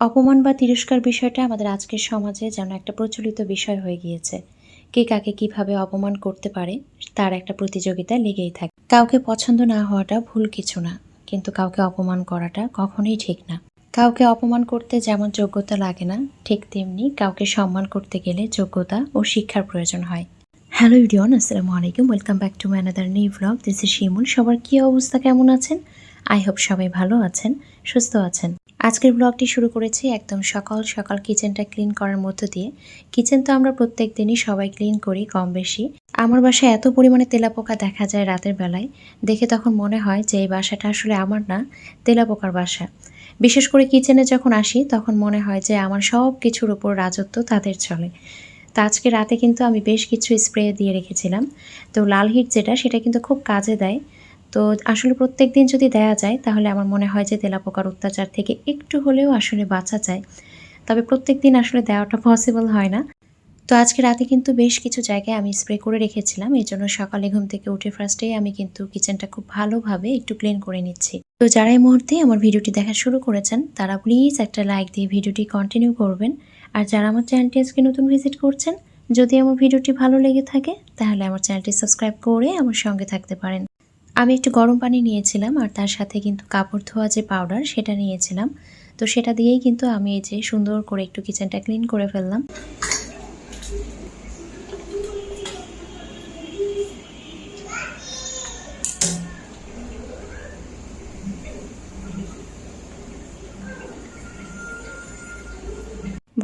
অপমান বা তিরস্কার বিষয়টা আমাদের আজকের সমাজে যেন একটা প্রচলিত বিষয় হয়ে গিয়েছে। কে কাকে কীভাবে অপমান করতে পারে, তার একটা প্রতিযোগিতা লেগেই থাকে। কাউকে পছন্দ না হওয়াটা ভুল কিছু না, কিন্তু কাউকে অপমান করাটা কখনোই ঠিক না। কাউকে অপমান করতে যেমন যোগ্যতা লাগে না, ঠিক তেমনি কাউকে সম্মান করতে গেলে যোগ্যতা ও শিক্ষার প্রয়োজন হয়। হ্যালো ইডিয়ন আসসালামু আলাইকুম। Welcome back to my another new blog. This is Shimul. সবার কী অবস্থা কেমন আছেন? আই হোপ সবাই ভালো আছেন, সুস্থ আছেন। আজকের ব্লগটি শুরু করেছি একদম সকাল সকাল কিচেনটা ক্লিন করার মধ্য দিয়ে। কিচেন তো আমরা প্রত্যেক দিনই সবাই ক্লিন করি কম বেশি। আমার বাসায় এত পরিমাণে তেলাপোকা দেখা যায় রাতের বেলায়। দেখে তখন মনে হয় যে এই বাসাটা আসলে আমার না, তেলাপোকার বাসা। বিশেষ করে কিচেনে যখন আসি, তখন মনে হয় যে আমার সব কিছুর উপর রাজত্ব তাদের চলে। তা আজকে রাতে কিন্তু আমি বেশ কিছু স্প্রে দিয়ে রেখেছিলাম। তো লাল হিট যেটা, সেটা কিন্তু খুব কাজে দেয়। তো আসলে প্রত্যেক দিন যদি দেয়া যায়, তাহলে আমার মনে হয় যে তেলাপোকার অত্যাচার থেকে একটু হলেও আসলে বাঁচা যায়। তবে প্রত্যেক দিন আসলে দেওয়াটা পসিবল হয় না। তো আজকে রাতে কিন্তু বেশ কিছু জায়গায় আমি স্প্রে করে রেখেছিলাম। এই জন্য সকালে ঘুম থেকে উঠে ফার্স্টেই আমি কিন্তু কিচেনটা খুব ভালোভাবে একটু ক্লিন করে নিচ্ছি। তো যারা এই মুহূর্তে আমার ভিডিওটি দেখা শুরু করেছেন, তারা প্লিজ একটা লাইক দিয়ে ভিডিওটি কন্টিনিউ করবেন। আর যারা আমার চ্যানেলটি আজকে নতুন ভিজিট করছেন, যদি আমার ভিডিওটি ভালো লেগে থাকে, তাহলে আমার চ্যানেলটি সাবস্ক্রাইব করে আমার সঙ্গে থাকতে পারেন। আমি একটু গরম পানি নিয়েছিলাম আর তার সাথে কিন্তু কাপড় ধোয়া যে পাউডার সেটা নিয়েছিলাম। তো সেটা দিয়েই কিন্তু আমি এই যে সুন্দর করে একটু কিচেনটা ক্লিন করে ফেললাম।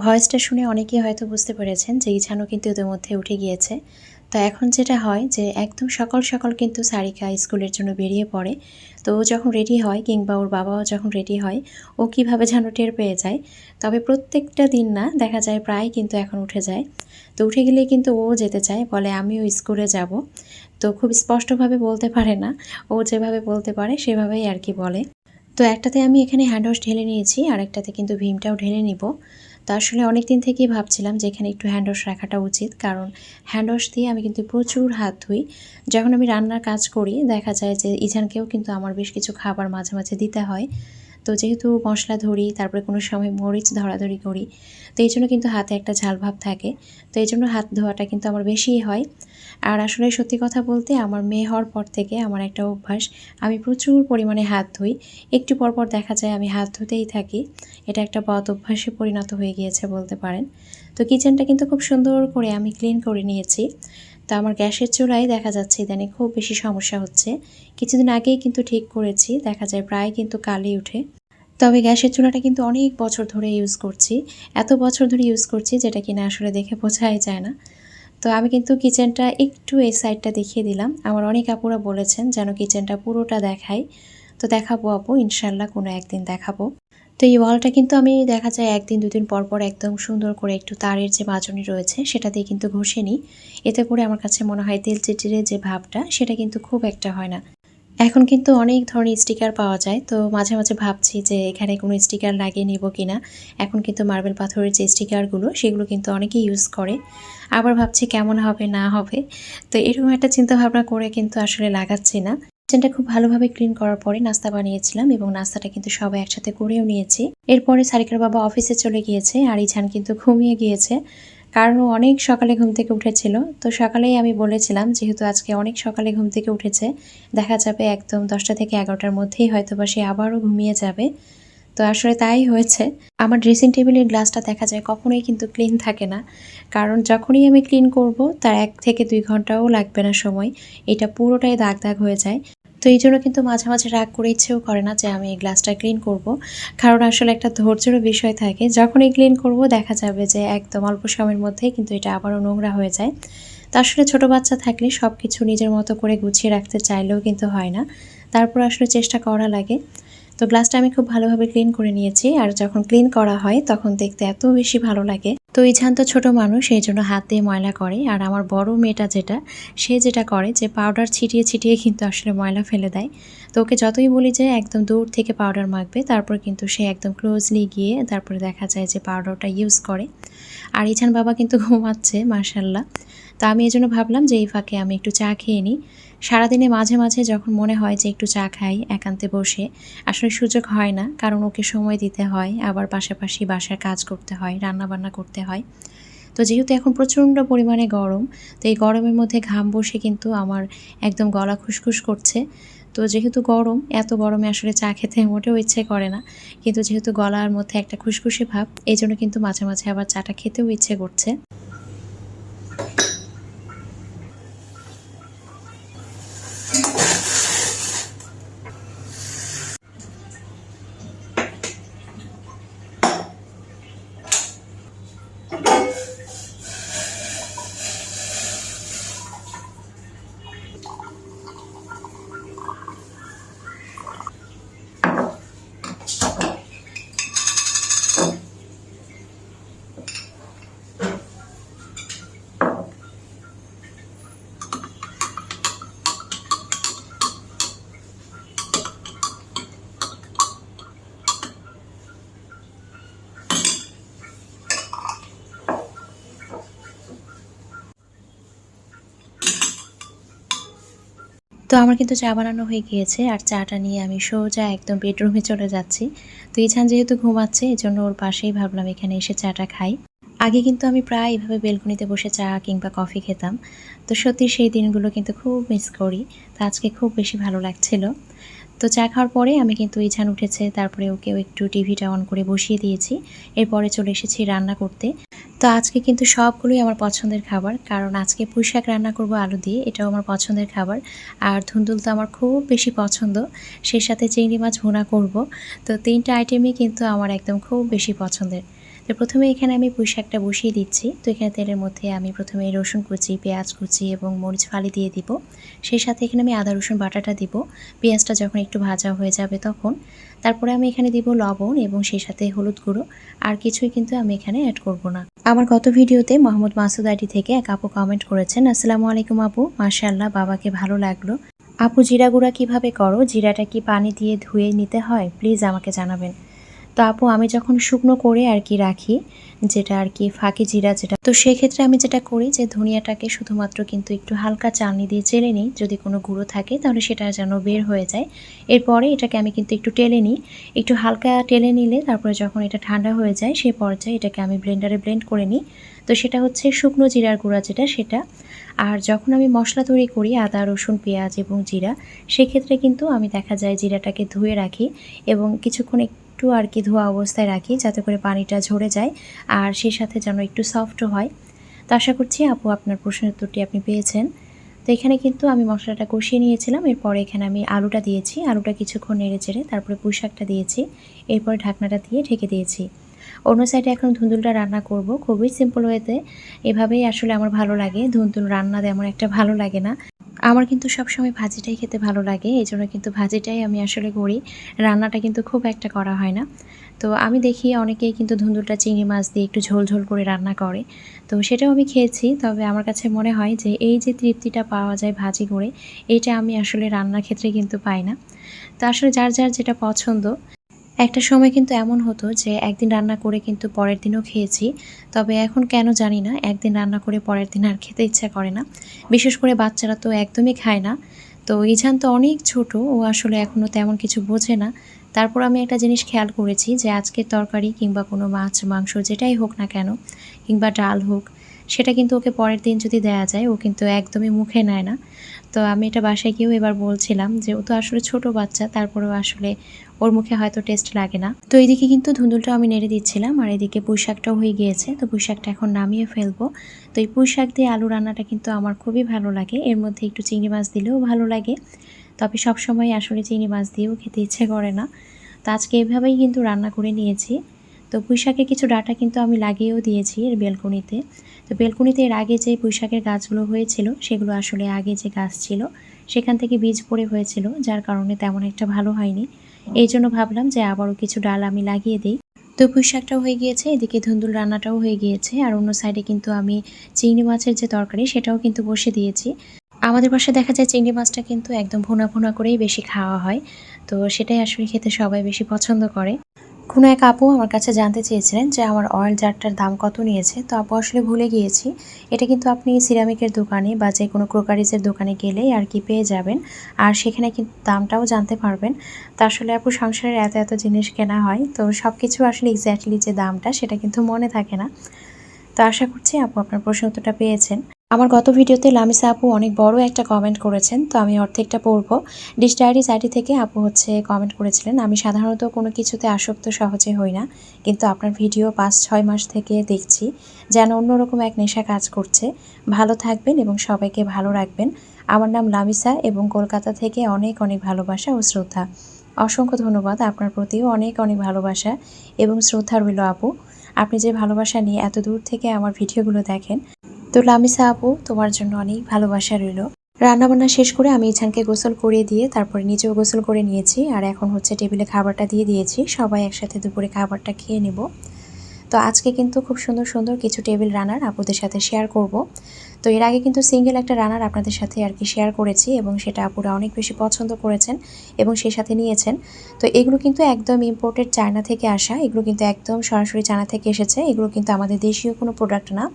ভয়েসটা শুনে অনেকেই হয়তো বুঝতে পেরেছেন যে ইছানো কিন্তু ওদের মধ্যে উঠে গিয়েছে। তো এখন যেটা হয় যে একদম সকাল সকাল কিন্তু সারিকা স্কুলের জন্য বেরিয়ে পড়ে। তো ও যখন রেডি হয় কিংবা ওর বাবাও যখন রেডি হয়, ও কীভাবে যেন টের পেয়ে যায়। তবে প্রত্যেকটা দিন না, দেখা যায় প্রায় কিন্তু এখন উঠে যায়। তো উঠে গেলেই কিন্তু ও যেতে চায়, বলে আমিও স্কুলে যাব। তো খুব স্পষ্টভাবে বলতে পারে না, ও যেভাবে বলতে পারে সেভাবেই আর কি বলে। তো একটাতে আমি এখানে হ্যান্ড ওয়াশ ঢেলে নিয়েছি আর একটাতে কিন্তু ভীমটাও ঢেলে নিব। তো আসলে অনেক দিন থেকেই ভাবছিলাম যে এখানে একটু হ্যান্ড ওয়াশ রাখাটা উচিত। কারণ হ্যান্ড ওয়াশ দিয়ে আমি কিন্তু প্রচুর হাত ধুই। যখন আমি রান্নার কাজ করি, দেখা যায় যে ইজানকেও কিন্তু আমার বেশ কিছু খাবার মাঝে মাঝে দিতে হয়। তো যেহেতু মশলা ধরি, তারপরে কোনো সময় মরিচ ধরাধরি করি, তো এই জন্য কিন্তু হাতে একটা ঝাল ভাব থাকে। তো এই জন্য হাত ধোয়াটা কিন্তু আমার বেশিই হয়। আর আসলে সত্যি কথা বলতে আমার মেয়ে হওয়ার পর থেকে আমার একটা অভ্যাস, আমি প্রচুর পরিমাণে হাত ধুই। একটু পর পর দেখা যায় আমি হাত ধুতেই থাকি। এটা একটা বদ অভ্যাসে পরিণত হয়ে গিয়েছে বলতে পারেন। তো কিচেনটা কিন্তু খুব সুন্দর করে আমি ক্লিন করে নিয়েছি। তো আমার গ্যাসের চুলায় দেখা যাচ্ছে ইদানিং খুব বেশি সমস্যা হচ্ছে। কিছুদিন আগেই কিন্তু ঠিক করেছি, দেখা যায় প্রায় কিন্তু কালি উঠে। তবে গ্যাসের চুলাটা কিন্তু অনেক বছর ধরে ইউজ করছি, এত বছর ধরে ইউজ করছি যেটা কিনা আসলে দেখে বোঝাই যায় না। তো আমি কিন্তু কিচেনটা একটু এই সাইডটা দেখিয়ে দিলাম। আমার অনেক আপুরা বলেছেন যেন কিচেনটা পুরোটা দেখাই তো দেখাবো আপু ইনশাল্লাহ কোনো একদিন দেখাবো। তো এই ওয়ালটা কিন্তু আমি দেখা যায় একদিন, দুদিন পর পর একদম সুন্দর করে একটু তারের যে মাজনি রয়েছে, সেটা দিয়ে কিন্তু ঘষে নিই। এতে করে আমার কাছে মনে হয় তেল চিটিরে যে ভাবটা, সেটা কিন্তু খুব একটা হয় না। এখন কিন্তু অনেক ধরনের স্টিকার পাওয়া যায়, তো মাঝে মাঝে ভাবছি যে এখানে কোনো স্টিকার লাগিয়ে নিব কি না এখন কিন্তু মার্বেল পাথরের যে স্টিকারগুলো, সেগুলো কিন্তু অনেকেই ইউজ করে। আবার ভাবছি কেমন হবে, না হবে। তো এরকম একটা চিন্তা ভাবনা করে কিন্তু আসলে লাগাচ্ছি না। কিচেনটা খুব ভালোভাবে ক্লিন করার পরে নাস্তা বানিয়েছিলাম এবং নাস্তাটা কিন্তু সবাই একসাথে করেও নিয়েছি। এরপরে সারিকার বাবা অফিসে চলে গিয়েছে আর ইছান কিন্তু ঘুমিয়ে গিয়েছে। কারণ অনেক সকালে ঘুম থেকে উঠেছিল। তো সকালেই আমি বলেছিলাম, যেহেতু আজকে অনেক সকালে ঘুম থেকে উঠেছে, দেখা যাবে একদম দশটা থেকে এগারোটার মধ্যেই হয়তো বা সে আবারও ঘুমিয়ে যাবে। তো আসলে তাই হয়েছে। আমার ড্রেসিং টেবিলের গ্লাসটা দেখা যায় কখনোই কিন্তু ক্লিন থাকে না। কারণ যখনই আমি ক্লিন করব, তার এক থেকে দুই ঘন্টাও লাগবে না সময়। এটা পুরোটাই দাগ দাগ হয়ে যায়। তো এই জন্য কিন্তু মাঝে মাঝে রাগ করে ইচ্ছেও করে না যে আমি এই গ্লাসটা ক্লিন করব। কারণ আসলে একটা ধৈর্যেরও বিষয় থাকে। যখনই ক্লিন করব, দেখা যাবে যে একদম অল্প সময়ের মধ্যেই কিন্তু এটা আবারও নোংরা হয়ে যায়। তো আসলে ছোটো বাচ্চা থাকলে সব কিছু নিজের মতো করে গুছিয়ে রাখতে চাইলেও কিন্তু হয় না। তারপর আসলে চেষ্টা করা লাগে। তো গ্লাসটা আমি খুব ভালোভাবে ক্লিন করে নিয়েছি। আর যখন ক্লিন করা হয়, তখন দেখতে এত বেশি ভালো লাগে। তো ইঝান তো ছোটো মানুষ সেই জন্য হাত দিয়ে ময়লা করে, আর আমার বড় মেয়েটা যেটা, সে যেটা করে যে পাউডার ছিটিয়ে ছিটিয়ে কিন্তু আসলে ময়লা ফেলে দেয়। তো ওকে যতই বলি যে একদম দূর থেকে পাউডার মাখবে, তারপর কিন্তু সে একদম ক্লোজলি গিয়ে তারপরে দেখা যায় যে পাউডারটা ইউজ করে। আর ইছান বাবা কিন্তু ঘুমাচ্ছে মার্শাল্লাহ তো আমি এই জন্য ভাবলাম যে এই ফাঁকে আমি একটু চা খেয়ে নিই। সারাদিনে মাঝে মাঝে যখন মনে হয় যে একটু চা খাই একান্তে বসে, আসলে সুযোগ হয় না, কারণ ওকে সময় দিতে হয়, আবার পাশাপাশি বাসার কাজ করতে হয় রান্না বান্না করতে হয়। তো যেহেতু এখন প্রচণ্ড পরিমাণে গরম, তো এই গরমের মধ্যে ঘাম বসে কিন্তু আমার একদম গলা খুসখুস করছে। তো যেহেতু গরম, এত গরমে আসলে চা খেতে মোটেও ইচ্ছে করে না। কিন্তু যেহেতু গলার মধ্যে একটা খুসখুসে ভাব এই জন্য কিন্তু মাঝে মাঝে আবার চাটা খেতেও ইচ্ছে করছে। তো আমার কিন্তু চা বানানো হয়ে গিয়েছে আর চাটা নিয়ে আমি সোজা একদম বেডরুমে চলে যাচ্ছি। তো ইছান যেহেতু ঘুমাচ্ছে এই জন্য ওর পাশেই ভাবলাম এখানে এসে চাটা খাই। আগে কিন্তু আমি প্রায় এভাবে বেলকনিতে বসে চা কিংবা কফি খেতাম। তো সত্যি সেই দিনগুলো কিন্তু খুব মিস করি। তো আজকে খুব বেশি ভালো লাগছিল। তো চা খাওয়ার পরে আমি কিন্তু ইছান উঠেছে, তারপরে ওকেও একটু টিভিটা অন করে বসিয়ে দিয়েছি। এরপরে চলে এসেছি রান্না করতে। তো আজকে কিন্তু সবগুলোই আমার পছন্দের খাবার। কারণ আজকে পুঁই শাক রান্না করব আলু দিয়ে, এটাও আমার পছন্দের খাবার। আর ধুন্দুল তো আমার খুব বেশি পছন্দ। সেই সাথে চিংড়ি মাছ ভুনা করব। তো তিনটা আইটেমই কিন্তু আমার একদম খুব বেশি পছন্দের। তো প্রথমে এখানে আমি পুঁই শাকটা বসিয়ে দিচ্ছি। তো এখানে তেলের মধ্যে আমি প্রথমে রসুন কুচি, পেঁয়াজ কুচি এবং মরিচ ফালি দিয়ে দিব। সেই সাথে এখানে আমি আদা, রসুন বাটাটা দিব। পেঁয়াজটা যখন একটু ভাজা হয়ে যাবে তখন। তারপরে আমি এখানে দিব লবণ এবং সেই সাথে হলুদ গুঁড়ো। আর কিছুই কিন্তু আমি এখানে অ্যাড করব না। আমার গত ভিডিওতে মোহাম্মদ মাসুদ আইডি থেকে এক আপু কমেন্ট করেছেন, আসসালামু আলাইকুম আপু, মাশাআল্লাহ, বাবাকে ভালো লাগল। আপু জিরা গুঁড়া কীভাবে করো? জিরাটা কি পানি দিয়ে ধুয়ে নিতে হয়? প্লিজ আমাকে জানাবেন। তো আপু, আমি যখন শুকনো করে আর কি রাখি, যেটা আর কি ফাঁকি জিরা যেটা, তো সেক্ষেত্রে আমি যেটা করি যে ধনিয়াটাকে শুধুমাত্র কিন্তু একটু হালকা চালনি দিয়ে চেলে নিই। যদি কোনো গুঁড়ো থাকে তাহলে সেটা যেন বের হয়ে যায়। এরপরে এটাকে আমি কিন্তু একটু টেলে নিই। একটু হালকা টেলে নিলে তারপরে যখন এটা ঠান্ডা হয়ে যায় সেই পর্যায়ে এটাকে আমি ব্লেন্ডারে ব্লেন্ড করে নিই। তো সেটা হচ্ছে শুকনো জিরার গুঁড়া যেটা, সেটা। আর যখন আমি মশলা তৈরি করি, আদা, রসুন, পেঁয়াজ এবং জিরা, সেক্ষেত্রে কিন্তু আমি দেখা যায় জিরাটাকে ধুয়ে রাখি এবং কিছুক্ষণ একটু আর কি ধোয়া অবস্থায় রাখি যাতে করে পানিটা ঝরে যায় আর সেই সাথে যেন একটু সফটও হয়। তো আশা করছি আপু আপনার প্রশ্নের উত্তরটি আপনি পেয়েছেন। তো এখানে কিন্তু আমি মশলাটা কষিয়ে নিয়েছিলাম, এরপরে এখানে আমি আলুটা দিয়েছি। আলুটা কিছুক্ষণ নেড়ে চেড়ে তারপরে পুঁই শাকটা দিয়েছি। এরপরে ঢাকনাটা দিয়ে ঢেকে দিয়েছি। অন্য সাইডে এখন ধুন্দুলটা রান্না করব। খুবই সিম্পল ওয়েতে এভাবেই আসলে আমার ভালো লাগে। ধুন্দুল রান্না তেমন একটা ভালো লাগে না। আমার কিন্তু সবসময় ভাজিটাই খেতে ভালো লাগে। এই জন্য কিন্তু ভাজিটাই আমি আসলে করি। রান্নাটা কিন্তু খুব একটা করা হয় না। তো আমি দেখি অনেকেই কিন্তু ধুন্দুলটা চিংড়ি মাছ দিয়ে একটু ঝোল ঝোল করে রান্না করে। তো সেটাও আমি খেয়েছি। তবে আমার কাছে মনে হয় যে এই যে তৃপ্তিটা পাওয়া যায় ভাজি করে, এটা আমি আসলে রান্নার ক্ষেত্রে কিন্তু পাই না। তো আসলে যার যার যেটা পছন্দ একটা সময় কিন্তু এমন হতো যে একদিন রান্না করে কিন্তু পরের দিনও খেয়েছি, তবে এখন কেন জানি না, একদিন রান্না করে পরের দিন আর খেতে ইচ্ছা করে না। বিশেষ করে বাচ্চারা তো একদমই খায় না। তো ইঝান তো অনেক ছোট, ও আসলে এখনও তেমন কিছু বোঝে না। তারপর আমি একটা জিনিস খেয়াল করেছি যে আজকের তরকারি কিংবা কোনো মাছ, মাংস যেটাই হোক না কেন, কিংবা ডাল হোক সেটা কিন্তু ওকে পরের দিন যদি দেয়া যায়, ও কিন্তু একদমই মুখে নেয় না। তো আমি এটা বাসায় গিয়েও এবার বলছিলাম যে, ও তো আসলে ছোট বাচ্চা, তারপরেও আসলে ওর মুখে হয়তো টেস্ট লাগে না। তো এইদিকে কিন্তু ধুন্দুলটা আমি নেড়ে দিচ্ছিলাম, আর এদিকে পুঁই শাকটাও হয়ে গিয়েছে। তো পুঁই শাকটা এখন নামিয়ে ফেলব। তো এই পুঁই শাক দিয়ে আলু রান্নাটা কিন্তু আমার খুবই ভালো লাগে। এর মধ্যে একটু চিংড়ি মাছ দিলেও ভালো লাগে। তবে সবসময় আসলে চিংড়ি মাছ দিয়েও খেতে ইচ্ছে করে না। তো আজকে এভাবেই কিন্তু রান্না করে নিয়েছি। তো পুঁই শাকের কিছু ডাটা কিন্তু আমি লাগিয়েও দিয়েছি এর বেলকনিতে। তো বেলকুনিতে এর আগে যে পুঁই শাকের গাছগুলো হয়েছিল, সেগুলো আসলে আগে যে গাছ ছিল, সেখান থেকে বীজ পড়ে হয়েছিল, যার কারণে তেমন একটা ভালো হয়নি। এই জন্য ভাবলাম যে আবারও কিছু ডাল আমি লাগিয়ে দিই। তো পুঁই শাকটাও হয়ে গিয়েছে, এদিকে ধুন্দুল রান্নাটাও হয়ে গিয়েছে, আর অন্য সাইডে কিন্তু আমি চিংড়ি মাছের যে তরকারি, সেটাও কিন্তু বসে দিয়েছি। আমাদের পাশে দেখা যায় চিংড়ি মাছটা কিন্তু একদম ভুনা ভুনা করেই বেশি খাওয়া হয়। তো সেটাই আসলে খেতে সবাই বেশি পছন্দ করে। কোনো এক আপু আমার কাছে জানতে চেয়েছিলেন যে আমার অয়েল জারটার দাম কত নিয়েছে। তো আপু আসলে ভুলে গিয়েছি। এটা কিন্তু আপনি সিরামিকের দোকানে বা যে কোনো ক্রোকারিজের দোকানে গেলেই আর কি পেয়ে যাবেন। আর সেখানে কিন্তু দামটাও জানতে পারবেন। তো আসলে আপু সংসারের এত এত জিনিস কেনা হয়, তো সব কিছু আসলে এক্স্যাক্টলি যে দামটা সেটা কিন্তু মনে থাকে না। তো আশা করছি আপু আপনার প্রশ্ন উত্তরটা পেয়েছেন। আমার গত ভিডিওতে লামিসা আপু অনেক বড় একটা কমেন্ট করেছেন, তো আমি অর্ধেকটা পড়ব। ডিশ ডায়েরিজ আইডি থেকে আপু হচ্ছে কমেন্ট করেছিলেন, আমি সাধারণত কোনো কিছুতে আসক্ত সহজে হই না, কিন্তু আপনার ভিডিও পাঁচ ছয় মাস থেকে দেখছি, যেন অন্যরকম এক নেশা কাজ করছে। ভালো থাকবেন এবং সবাইকে ভালো রাখবেন। আমার নাম লামিসা এবং কলকাতা থেকে অনেক অনেক ভালোবাসা ও শ্রদ্ধা। অসংখ্য ধন্যবাদ আপনার প্রতিও অনেক অনেক ভালোবাসা এবং শ্রদ্ধা রইল আপু। আপনি যে ভালোবাসা নিয়ে এত দূর থেকে আমার ভিডিওগুলো দেখেন তো লামিসা আপু তোমার জন্য অনেক ভালোবাসা রইল। রান্নাবান্না শেষ করে আমি ইছানকে গোসল করিয়ে দিয়ে তারপরে নিজেও গোসল করে নিয়েছি আর এখন হচ্ছে টেবিলে খাবারটা দিয়ে দিয়েছি। সবাই একসাথে দুপুরে খাবারটা খেয়ে নেব। তো আজকে কিন্তু খুব সুন্দর সুন্দর কিছু টেবিল রানার আপুদের সাথে শেয়ার করব। তো এর আগে কিন্তু সিঙ্গেল একটা রানার আপনাদের সাথে আর কি শেয়ার করেছি এবং সেটা আপুরা অনেক বেশি পছন্দ করেছেন এবং সেই সাথে নিয়েছেন। তো এগুলো কিন্তু একদম ইম্পোর্টেড চায়না থেকে আসা, এগুলো কিন্তু একদম সরাসরি চায়না থেকে এসেছে। এগুলো কিন্তু আমাদের দেশীয় কোনো প্রোডাক্ট না।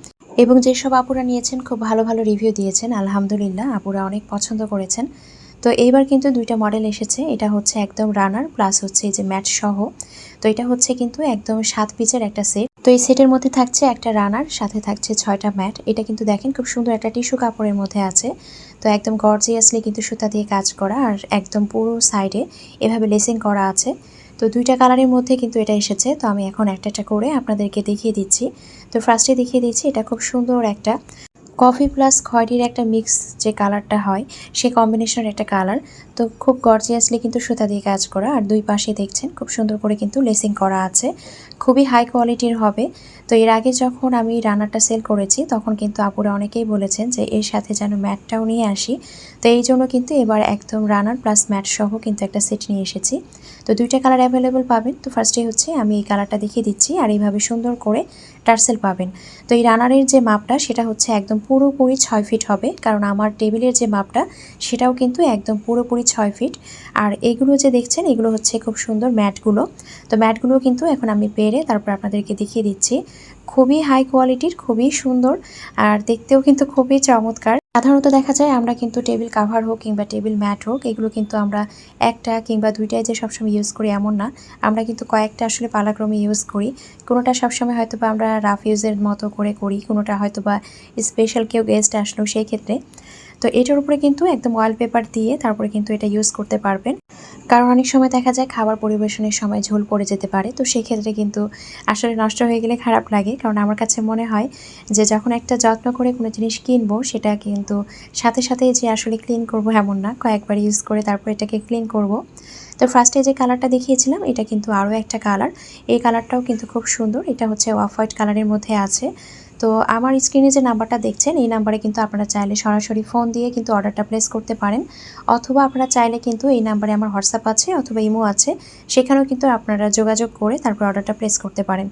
এবং যেসব আপুরা নিয়েছেন, খুব ভালো ভালো রিভিউ দিয়েছেন। আলহামদুলিল্লাহ, আপুরা অনেক পছন্দ করেছেন। তো এইবার কিন্তু দুইটা মডেল এসেছে। এটা হচ্ছে একদম রানার প্লাস হচ্ছে এই যে ম্যাট সহ। তো এটা হচ্ছে কিন্তু একদম সাত পিচের একটা সেট তো এই সেটের মধ্যে থাকছে একটা রানার সাথে থাকছে ছয়টা ম্যাট এটা কিন্তু দেখেন, খুব সুন্দর একটা টিস্যু কাপড়ের মধ্যে আছে। তো একদম গর্জিয়াসলি কিন্তু সুতা দিয়ে কাজ করা, আর একদম পুরো সাইডে এভাবে লেসিং করা আছে। তো দুইটা কালারের মধ্যে কিন্তু এটা এসেছে। তো আমি এখন একটা একটা করে আপনাদেরকে দেখিয়ে দিচ্ছি। তো ফার্স্টে দেখিয়ে দিচ্ছি, এটা খুব সুন্দর একটা কফি প্লাস খয়েরির একটা মিক্স যে কালারটা হয়, সে কম্বিনেশনের একটা কালার তো খুব গর্জিয়াসলি কিন্তু সুতা দিয়ে কাজ করা। আর দুই পাশে দেখছেন খুব সুন্দর করে কিন্তু লেসিং করা আছে। খুবই হাই কোয়ালিটির হবে। তো এর আগে যখন আমি রানারটা সেল করেছি, তখন কিন্তু আপুরা অনেকেই বলেছেন যে এর সাথে যেন ম্যাটটাও নিয়ে আসি। তো এই জন্য কিন্তু এবার একদম রানার প্লাস ম্যাট সহ কিন্তু একটা সেট নিয়ে এসেছি। তো দুইটা কালার অ্যাভেলেবেল পাবেন। তো ফার্স্টে হচ্ছে আমি এই কালারটা দেখিয়ে দিচ্ছি। আর এইভাবে সুন্দর করে টার্সেল পাবেন। তো এই রানারের যে মাপটা, সেটা হচ্ছে একদম পুরোপুরি ছয় ফিট হবে। কারণ আমার টেবিলের যে মাপটা, সেটাও কিন্তু একদম পুরোপুরি ছয় ফিট আর এগুলো যে দেখছেন, এগুলো হচ্ছে খুব সুন্দর ম্যাটগুলো। তো ম্যাটগুলো কিন্তু এখন আমি পেরে তারপর আপনাদেরকে দেখিয়ে দিচ্ছি। খুবই হাই কোয়ালিটির খুবই সুন্দর। আর দেখতেও কিন্তু খুবই চমৎকার। সাধারণত দেখা যায় আমরা কিন্তু টেবিল কাভার হোক কিংবা টেবিল ম্যাট হোক, এগুলো কিন্তু আমরা একটা কিংবা দুইটাই যে সবসময় ইউজ করি এমন না। আমরা কিন্তু কয়েকটা আসলে পালাক্রমে ইউজ করি। কোনোটা সবসময় হয়তো বা আমরা রাফ ইউজের মতো করে করি, কোনোটা হয়তো বা স্পেশাল কেউ গেস্ট আসলো সেই ক্ষেত্রে। তো এটার উপরে কিন্তু একদম অয়েল পেপার দিয়ে তারপরে কিন্তু এটা ইউজ করতে পারবেন। কারণ অনেক সময় দেখা যায় খাবার পরিবেশনের সময় ঝোল পড়ে যেতে পারে। তো সেই ক্ষেত্রে কিন্তু আসলে নষ্ট হয়ে গেলে খারাপ লাগে। কারণ আমার কাছে মনে হয় যে যখন একটা যত্ন করে কোনো জিনিস কিনবো, সেটা কিন্তু সাথে সাথে যে আসলে ক্লিন করব এমন না। কয়েকবার ইউজ করে তারপর এটাকে ক্লিন করব। তো ফার্স্টে যে কালারটা দেখিয়েছিলাম, এটা কিন্তু আরও একটা কালার এই কালারটাও কিন্তু খুব সুন্দর। এটা হচ্ছে অফ হোয়াইট কালারের মধ্যে আছে। তো আমার স্ক্রিনে যে নাম্বারটা দেখছেন, এই নাম্বারে কিন্তু আপনারা চাইলে সরাসরি ফোন দিয়ে কিন্তু অর্ডারটা প্লেস করতে পারেন। অথবা আপনারা চাইলে কিন্তু এই নাম্বারে আমার হোয়াটসঅ্যাপ আছে অথবা ইমো আছে, সেখানেও কিন্তু আপনারা যোগাযোগ করে তারপর অর্ডারটা প্লেস করতে পারেন।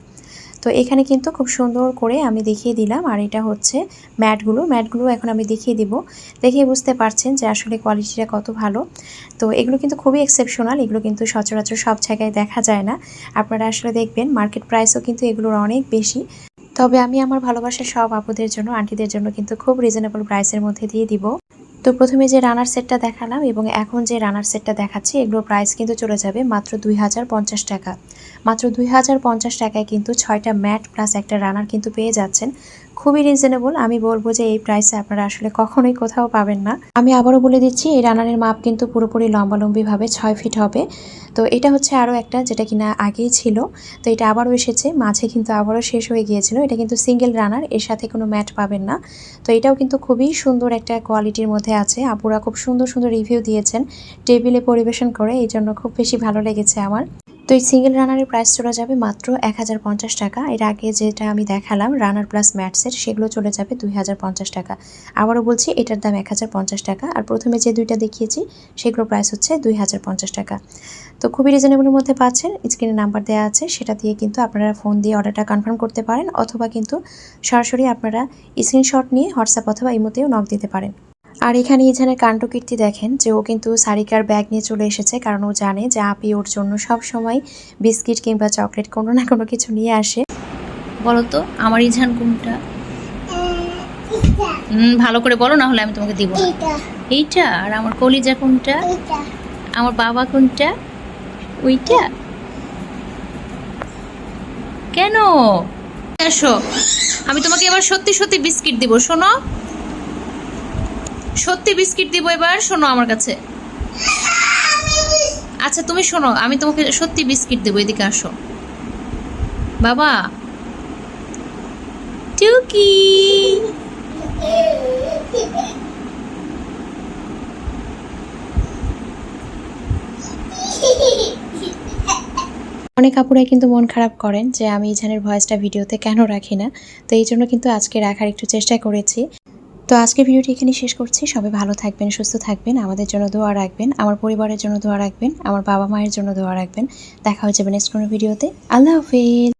তো এখানে কিন্তু খুব সুন্দর করে আমি দেখিয়ে দিলাম, আর এটা হচ্ছে ম্যাটগুলো। ম্যাটগুলো এখন আমি দেখিয়ে দিব। দেখে বুঝতে পারছেন যে আসলে কোয়ালিটিটা কত ভালো। তো এগুলো কিন্তু খুবই এক্সেপশনাল এগুলো কিন্তু সচরাচর সব জায়গায় দেখা যায় না। আপনারা আসলে দেখবেন, মার্কেট প্রাইসও কিন্তু এগুলোর অনেক বেশি। তবে আমি আমার ভালোবাসার সব আপুদের জন্য, আন্টিদের জন্য কিন্তু খুব রিজনেবল প্রাইসের মধ্যে দিয়ে দিব। তো প্রথমে যে রানার সেটটা দেখালাম এবং এখন যে রানার সেটটা দেখাচ্ছি, এগুলোর প্রাইস কিন্তু চলে যাবে মাত্র দুই হাজার পঞ্চাশ টাকা। মাত্র দুই হাজার পঞ্চাশ টাকায় কিন্তু ছয়টা ম্যাট প্লাস একটা রানার কিন্তু পেয়ে যাচ্ছেন। খুবই রিজনেবল আমি বলব যে এই প্রাইসে আপনারা আসলে কখনোই কোথাও পাবেন না। আমি আবারও বলে দিচ্ছি, এই রানারের মাপ কিন্তু পুরোপুরি লম্বালম্বিভাবে ছয় ফিট হবে। তো এটা হচ্ছে আরও একটা যেটা কিনা আগেই ছিল। তো এটা আবারও এসেছে, মাঝে কিন্তু আবারও শেষ হয়ে গিয়েছিল। এটা কিন্তু সিঙ্গেল রানার এর সাথে কোনো ম্যাট পাবেন না। তো এটাও কিন্তু খুবই সুন্দর একটা কোয়ালিটির মধ্যে আছে। আপুরা খুব সুন্দর সুন্দর রিভিউ দিয়েছেন। টেবিলে পরিবেশন করে, এই জন্য খুব বেশি ভালো লেগেছে আমার। তো এই সিঙ্গেল রানারের প্রাইস চলে যাবে মাত্র এক হাজার পঞ্চাশ টাকা। এর আগে যেটা আমি দেখালাম রানার প্লাস ম্যাটসের সেগুলো চলে যাবে দুই হাজার পঞ্চাশ টাকা। আবারও বলছি, এটার দাম এক হাজার পঞ্চাশ টাকা। আর প্রথমে যে দুইটা দেখিয়েছি সেগুলোর প্রাইস হচ্ছে দুই হাজার পঞ্চাশ টাকা। তো খুবই রিজনেবলের মধ্যে পাচ্ছেন। স্ক্রিনে নাম্বার দেওয়া আছে, সেটা দিয়ে কিন্তু আপনারা ফোন দিয়ে অর্ডারটা কনফার্ম করতে পারেন, অথবা কিন্তু সরাসরি আপনারা স্ক্রিনশট নিয়ে হোয়াটসঅ্যাপ অথবা ইমোতেও নক দিতে পারেন। আর এখানে ইজানের কাণ্ডকীর্তি দেখেন যে ও কিন্তু সারিকার ব্যাগ নিয়ে চলে এসেছে কারণ ও জানে যে আপি ওর জন্য সব সময় বিস্কিট কিংবা চকলেট কোনো না কোনো কিছু নিয়ে আসে। বলতো আমার ইঝান কোনটা? ভালো করে বলো না হলে আমি তোমাকে দিব এইটা। আর আমার কলিজা কোনটা? আমার বাবা কোনটা? ওইটা? কেন? এসো আমি তোমাকে এবার সত্যি সত্যি বিস্কিট দিব শোনো। সত্যি বিস্কিট দিব এবার? শোনো আমার কাছে। আচ্ছা তুমি শোনো, আমি তোমাকে সত্যি বিস্কিট দেবো, এদিকে আসো। বাবা। টুকি। অনেক আপুরাই কিন্তু মন খারাপ করেন যে আমি ইজানের ভয়েসটা ভিডিওতে কেন রাখি না। তো এই জন্য কিন্তু আজকে রাখার একটু চেষ্টা করেছি। তো আজকে ভিডিওটি এখানে শেষ করছি। সবাই ভালো থাকবেন, সুস্থ থাকবেন, আমাদের জন্য দোয়া রাখবেন, আমার পরিবারের জন্য দোয়া রাখবেন, আমার বাবা মায়ের জন্য দোয়া রাখবেন। দেখা হয়ে যাবে নেক্সট কোনো ভিডিওতে। আল্লাহ হাফিজ।